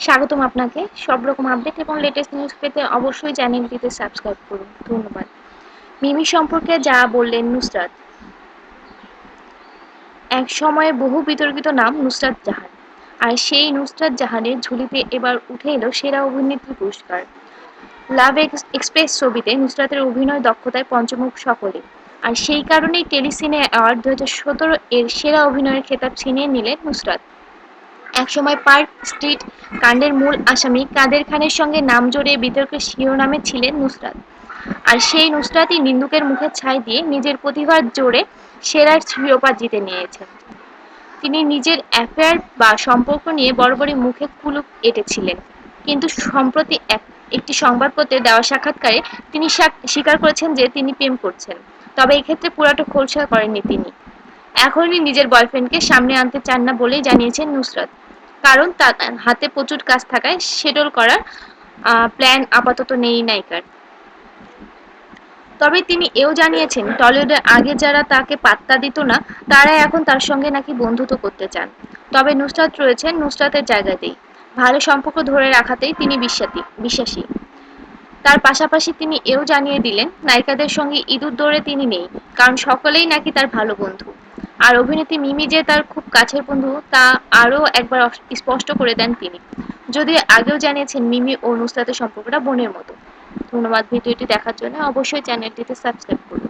স্বাগতম আপনাকে। সব রকম আপডেট এবং লেটেস্ট নিউজ পেতে অবশ্যই চ্যানেলটিতে সাবস্ক্রাইব করুন। ধন্যবাদ। মিমি সম্পর্কে যা বললেন নুসরাত। এক সময়ে বহু বিতর্কিত নাম নুসরাত জাহান। আর সেই নুসরাত জাহানের ঝুলিতে এবার উঠে এলো সেরা অভিনেত্রী পুরস্কার। লাভ এক্সপ্রেস ছবিতে নুসরাতের অভিনয় দক্ষতায় পঞ্চমুখ সকলে। আর সেই কারণেই টেলিসিনে অ্যাওয়ার্ড দু হাজার সতেরো এর সেরা অভিনয়ের খেতাব ছিনিয়ে নিলেন নুসরাত। একসময় পার্ক স্ট্রিট কাণ্ডের মূল আসামি কাদের খানের সঙ্গে নাম জড়িয়ে বিতর্কের শিরোনামে ছিলেন নুসরাত। আর সেই নুসরাতই নিন্দুকের মুখে ছাই দিয়ে নিজের প্রতিভার জোরে সেরার শিরোপা জিতে নিয়েছেন। তিনি নিজের অ্যাফেয়ার বা সম্পর্ক নিয়ে বরাবরই মুখে কুলুক এঁটেছিলেন। কিন্তু সম্প্রতি এক, একটি সংবাদপত্রে দেওয়া সাক্ষাৎকারে তিনি স্বীকার করেছেন যে তিনি প্রেম করছেন। তবে এক্ষেত্রে পুরাটা খোলসা করেননি তিনি। এখনই নিজের বয়ফ্রেন্ডকে সামনে আনতে চান না বলেই জানিয়েছেন নুসরাত। কারণ তার হাতে প্রচুর কাজ থাকায় শেডল করার প্ল্যান আপাতত নেই নায়িকার। তবে তিনি এও জানিয়েছেন টলিউডে আগে যারা তাকে পাত্তা দিত না, তারা এখন তার সঙ্গে নাকি বন্ধুত্ব করতে চান। তবে নুসরাত রয়েছেন নুসরাতের জায়গাতেই। ভালো সম্পর্ক ধরে রাখাতেই তিনি বিশ্বাসী বিশ্বাসী। তার পাশাপাশি তিনি এও জানিয়ে দিলেন, নায়িকাদের সঙ্গে ইঁদুর দৌড়ে তিনি নেই, কারণ সকলেই নাকি তার ভালো বন্ধু। আর অভিনেত্রী মিমি যে তার খুব কাছের বন্ধু, তা আরও একবার স্পষ্ট করে দেন তিনি। যদি আগেও জানিয়েছেন মিমি ও নুসরাতের সম্পর্কটা বোনের মতো। ধন্যবাদ ভিডিওটি দেখার জন্য। অবশ্যই চ্যানেলটিতে সাবস্ক্রাইব করুন।